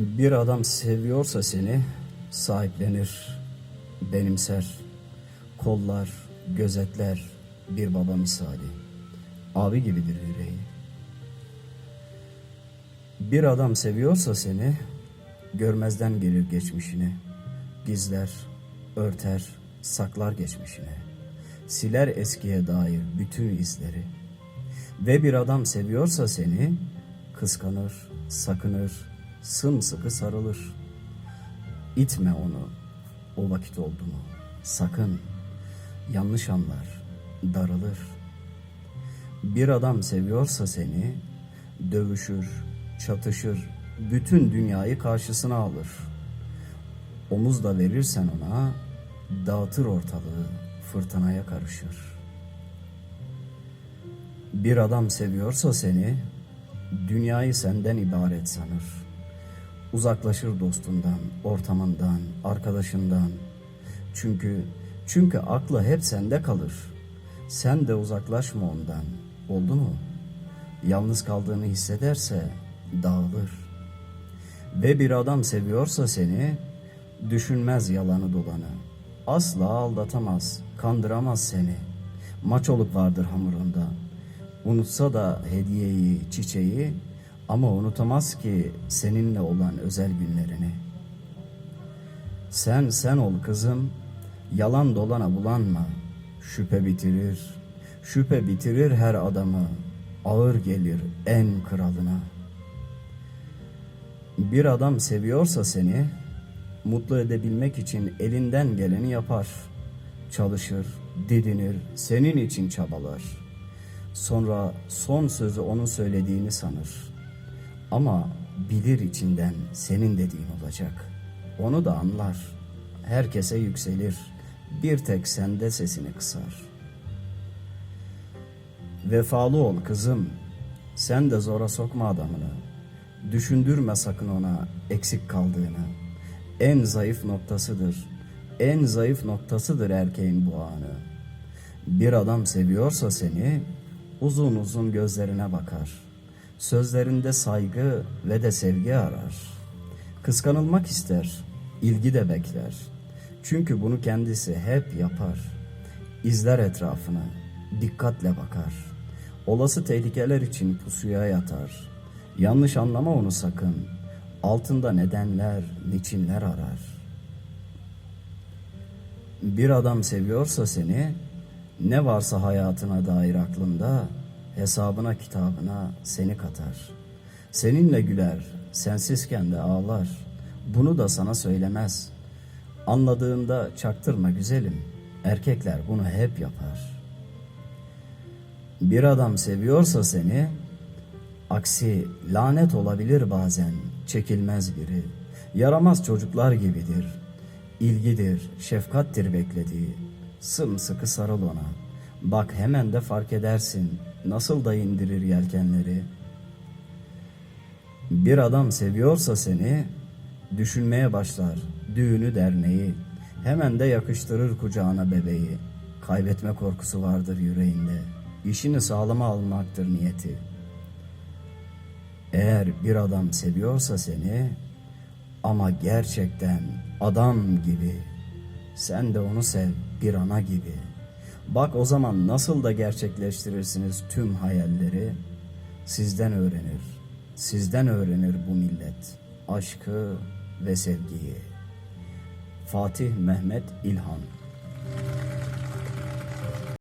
Bir adam seviyorsa seni sahiplenir, benimser, kollar, gözetler bir baba misali. Abi gibidir yüreği. Bir adam seviyorsa seni görmezden gelir geçmişini. Gizler, örter, saklar geçmişine. Siler eskiye dair bütün izleri. Ve bir adam seviyorsa seni kıskanır, sakınır, sımsıkı sarılır. İtme onu o vakit oldu mu? Sakın yanlış anlar, darılır. Bir adam seviyorsa seni dövüşür, çatışır, bütün dünyayı karşısına alır. Omuz da verirsen ona dağıtır ortalığı, fırtınaya karışır. Bir adam seviyorsa seni dünyayı senden ibaret sanır. Uzaklaşır dostundan, ortamından, arkadaşından. Çünkü çünkü aklı hep sende kalır. Sen de uzaklaşma ondan. Oldu mu? Yalnız kaldığını hissederse dağılır. Ve bir adam seviyorsa seni düşünmez yalanı dolanı. Asla aldatamaz, kandıramaz seni. Maçoluk vardır hamurunda. Unutsa da hediyeyi, çiçeği ama unutamaz ki seninle olan özel günlerini. Sen sen ol kızım, yalan dolana bulanma. Şüphe bitirir, şüphe bitirir her adamı. Ağır gelir en kralına. Bir adam seviyorsa seni, mutlu edebilmek için elinden geleni yapar. Çalışır, didinir, senin için çabalar. Sonra son sözü onun söylediğini sanır. Ama bilir içinden senin dediğin olacak. Onu da anlar. Herkese yükselir. Bir tek sende sesini kısar. Vefalı ol kızım. Sen de zora sokma adamını. Düşündürme sakın ona eksik kaldığını. En zayıf noktasıdır. En zayıf noktasıdır erkeğin bu anı. Bir adam seviyorsa seni uzun uzun gözlerine bakar. Sözlerinde saygı ve de sevgi arar. Kıskanılmak ister, ilgi de bekler. Çünkü bunu kendisi hep yapar. İzler etrafını, dikkatle bakar. Olası tehlikeler için pusuya yatar. Yanlış anlama onu sakın. Altında nedenler, niçinler arar. Bir adam seviyorsa seni, ne varsa hayatına dair aklında, hesabına kitabına seni katar. Seninle güler, sensizken de ağlar. Bunu da sana söylemez. Anladığında çaktırma güzelim. Erkekler bunu hep yapar. Bir adam seviyorsa seni, aksi lanet olabilir bazen, çekilmez biri. Yaramaz çocuklar gibidir. İlgidir, şefkattir beklediği. Sımsıkı sarıl ona. Bak hemen de fark edersin nasıl da indirir yelkenleri. Bir adam seviyorsa seni düşünmeye başlar düğünü derneği. Hemen de yakıştırır kucağına bebeği. Kaybetme korkusu vardır yüreğinde. İşini sağlama almaktır niyeti. Eğer bir adam seviyorsa seni ama gerçekten adam gibi sen de onu sev bir ana gibi. Bak o zaman nasıl da gerçekleştirirsiniz tüm hayalleri. Sizden öğrenir, sizden öğrenir bu millet aşkı ve sevgiyi. Fatih Mehmet İlhan